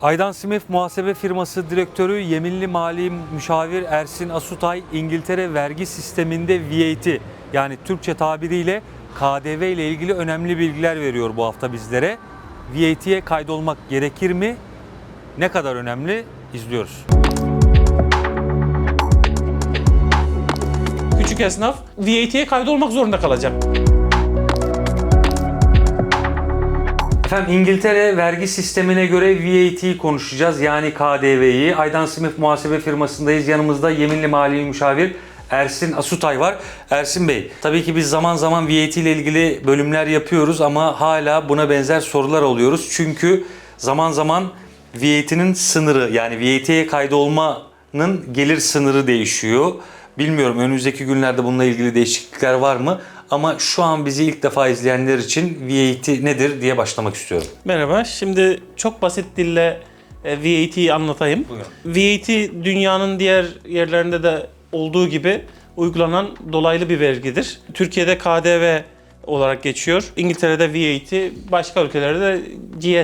Aydan Smith Muhasebe Firması Direktörü Yeminli Mali Müşavir Ersin Asutay İngiltere vergi sisteminde VAT yani Türkçe tabiriyle KDV ile ilgili önemli bilgiler veriyor bu hafta bizlere. VAT'ye kaydolmak gerekir mi? Ne kadar önemli? İzliyoruz. Küçük esnaf VAT'ye kaydolmak zorunda kalacak. Efendim İngiltere vergi sistemine göre VAT'yi konuşacağız. Yani KDV'yi. Aydan Smith muhasebe firmasındayız. Yanımızda yeminli mali müşavir Ersin Asutay var. Ersin Bey, tabii ki biz zaman zaman VAT ile ilgili bölümler yapıyoruz ama hala buna benzer sorular alıyoruz. Çünkü zaman zaman VAT'nin sınırı yani VAT'ye kaydolmanın gelir sınırı değişiyor. Bilmiyorum önümüzdeki günlerde bununla ilgili değişiklikler var mı? Ama şu an bizi ilk defa izleyenler için VAT nedir diye başlamak istiyorum. Merhaba. Şimdi çok basit dille e, VAT'yi anlatayım. VAT dünyanın diğer yerlerinde de olduğu gibi uygulanan dolaylı bir vergidir. Türkiye'de KDV olarak geçiyor. İngiltere'de VAT, başka ülkelerde de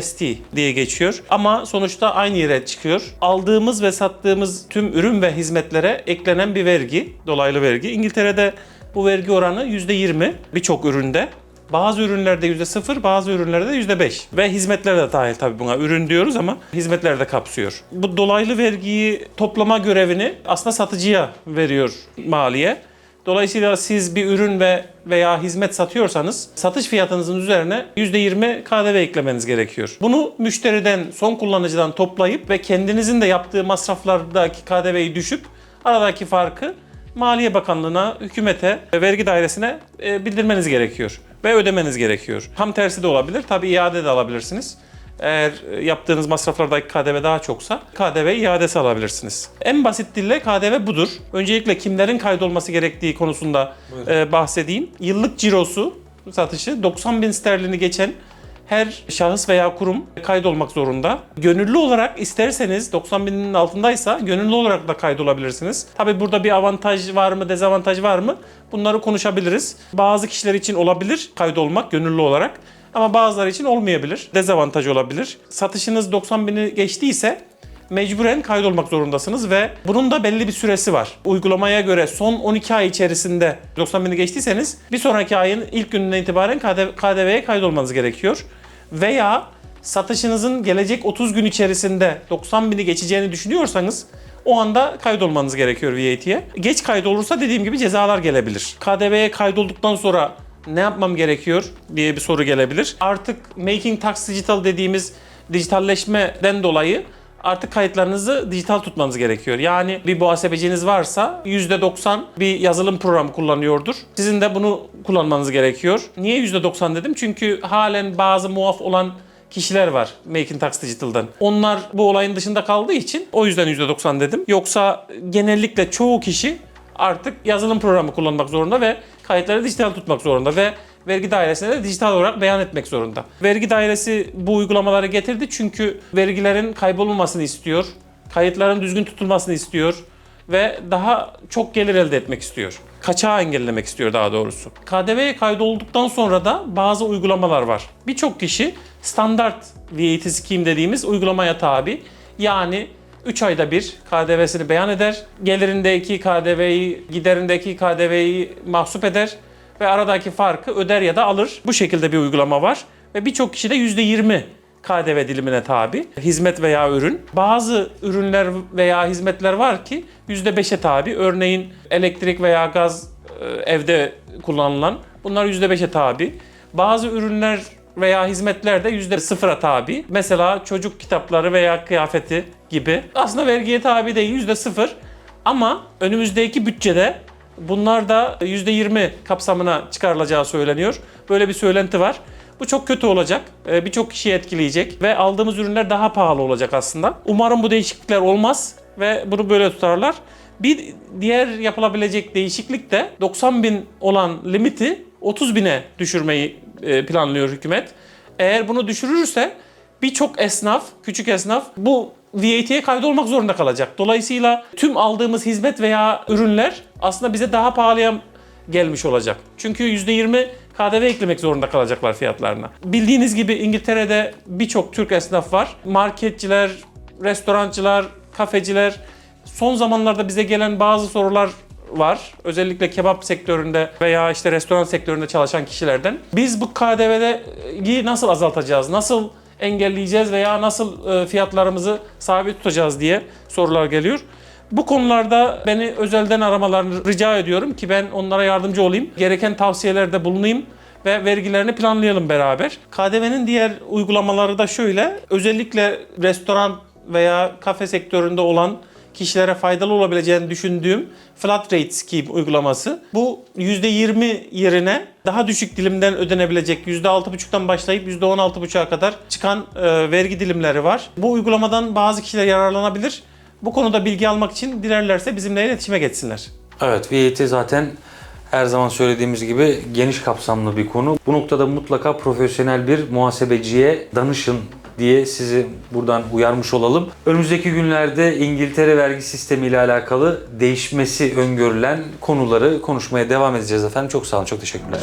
GST diye geçiyor. Ama sonuçta aynı yere çıkıyor. Aldığımız ve sattığımız tüm ürün ve hizmetlere eklenen bir vergi, dolaylı vergi. İngiltere'de bu vergi oranı %20 birçok üründe. Bazı ürünlerde %0, bazı ürünlerde %5. Ve hizmetler de dahil tabii buna. Ürün diyoruz ama hizmetler de kapsıyor. Bu dolaylı vergiyi toplama görevini aslında satıcıya veriyor maliye. Dolayısıyla siz bir ürün ve veya hizmet satıyorsanız satış fiyatınızın üzerine %20 KDV eklemeniz gerekiyor. Bunu müşteriden, son kullanıcıdan toplayıp ve kendinizin de yaptığı masraflardaki KDV'yi düşüp aradaki farkı Maliye Bakanlığı'na, hükümete, vergi dairesine e, bildirmeniz gerekiyor ve ödemeniz gerekiyor. Tam tersi de olabilir. Tabii iade de alabilirsiniz. Eğer e, yaptığınız masraflardaki KDV daha çoksa KDV iadesi alabilirsiniz. En basit dille KDV budur. Öncelikle kimlerin kaydolması gerektiği konusunda e, bahsedeyim. Yıllık cirosu satışı 90 bin sterlini geçen her şahıs veya kurum kaydolmak zorunda. Gönüllü olarak isterseniz 90 binin altındaysa gönüllü olarak da kaydolabilirsiniz. Tabi burada bir avantaj var mı, dezavantaj var mı? Bunları konuşabiliriz. Bazı kişiler için olabilir kaydolmak gönüllü olarak. Ama bazıları için olmayabilir. Dezavantaj olabilir. Satışınız 90 bini geçtiyse mecburen kaydolmak zorundasınız ve bunun da belli bir süresi var. Uygulamaya göre son 12 ay içerisinde 90 bini geçtiyseniz bir sonraki ayın ilk gününden itibaren KDV, KDV'ye kaydolmanız gerekiyor. Veya satışınızın gelecek 30 gün içerisinde 90 bini geçeceğini düşünüyorsanız o anda kaydolmanız gerekiyor VAT'ye. Geç kaydolursa dediğim gibi cezalar gelebilir. KDV'ye kaydolduktan sonra ne yapmam gerekiyor diye bir soru gelebilir. Artık Making Tax Digital dediğimiz dijitalleşmeden dolayı artık kayıtlarınızı dijital tutmanız gerekiyor. Yani bir muhasebeciniz varsa %90 bir yazılım programı kullanıyordur. Sizin de bunu kullanmanız gerekiyor. Niye %90 dedim? Çünkü halen bazı muaf olan kişiler var Making Tax Digital'dan. Onlar bu olayın dışında kaldığı için o yüzden %90 dedim. Yoksa genellikle çoğu kişi artık yazılım programı kullanmak zorunda ve kayıtları dijital tutmak zorunda ve vergi dairesine de dijital olarak beyan etmek zorunda. Vergi dairesi bu uygulamaları getirdi çünkü vergilerin kaybolmamasını istiyor, kayıtların düzgün tutulmasını istiyor ve daha çok gelir elde etmek istiyor. Kaçağı engellemek istiyor daha doğrusu. KDV'ye kaydolduktan sonra da bazı uygulamalar var. Birçok kişi standart VAT scheme dediğimiz uygulamaya tabi. Yani 3 ayda bir KDV'sini beyan eder. Gelirindeki KDV'yi, giderindeki KDV'yi mahsup eder ve aradaki farkı öder ya da alır. Bu şekilde bir uygulama var ve birçok kişi de %20 KDV dilimine tabi. Hizmet veya ürün. Bazı ürünler veya hizmetler var ki %5'e tabi. Örneğin elektrik veya gaz e, evde kullanılan. Bunlar %5'e tabi. Bazı ürünler veya hizmetler de %0'a tabi. Mesela çocuk kitapları veya kıyafeti gibi. Aslında vergiye tabi değil %0 ama önümüzdeki bütçede bunlar da %20 kapsamına çıkarılacağı söyleniyor. Böyle bir söylenti var. Bu çok kötü olacak. Ee, Birçok kişiyi etkileyecek ve aldığımız ürünler daha pahalı olacak aslında. Umarım bu değişiklikler olmaz ve bunu böyle tutarlar. Bir diğer yapılabilecek değişiklik de 90 bin olan limiti 30 bine düşürmeyi e, planlıyor hükümet. Eğer bunu düşürürse birçok esnaf, küçük esnaf bu VAT'ye kaydolmak zorunda kalacak. Dolayısıyla tüm aldığımız hizmet veya ürünler aslında bize daha pahalıya gelmiş olacak. Çünkü %20 KDV eklemek zorunda kalacaklar fiyatlarına. Bildiğiniz gibi İngiltere'de birçok Türk esnaf var. Marketçiler, restorancılar, kafeciler. Son zamanlarda bize gelen bazı sorular var. Özellikle kebap sektöründe veya işte restoran sektöründe çalışan kişilerden. Biz bu KDV'yi nasıl azaltacağız? Nasıl engelleyeceğiz veya nasıl e, fiyatlarımızı sabit tutacağız diye sorular geliyor. Bu konularda beni özelden aramalarını rica ediyorum ki ben onlara yardımcı olayım. Gereken tavsiyelerde bulunayım ve vergilerini planlayalım beraber. KDV'nin diğer uygulamaları da şöyle. Özellikle restoran veya kafe sektöründe olan kişilere faydalı olabileceğini düşündüğüm flat rate scheme uygulaması. Bu %20 yerine daha düşük dilimden ödenebilecek %6,5'tan başlayıp %16,5'a kadar çıkan e, vergi dilimleri var. Bu uygulamadan bazı kişiler yararlanabilir. Bu konuda bilgi almak için dilerlerse bizimle iletişime geçsinler. Evet, VAT zaten her zaman söylediğimiz gibi geniş kapsamlı bir konu. Bu noktada mutlaka profesyonel bir muhasebeciye danışın diye sizi buradan uyarmış olalım. Önümüzdeki günlerde İngiltere vergi sistemi ile alakalı değişmesi öngörülen konuları konuşmaya devam edeceğiz efendim. Çok sağ olun, çok teşekkürler.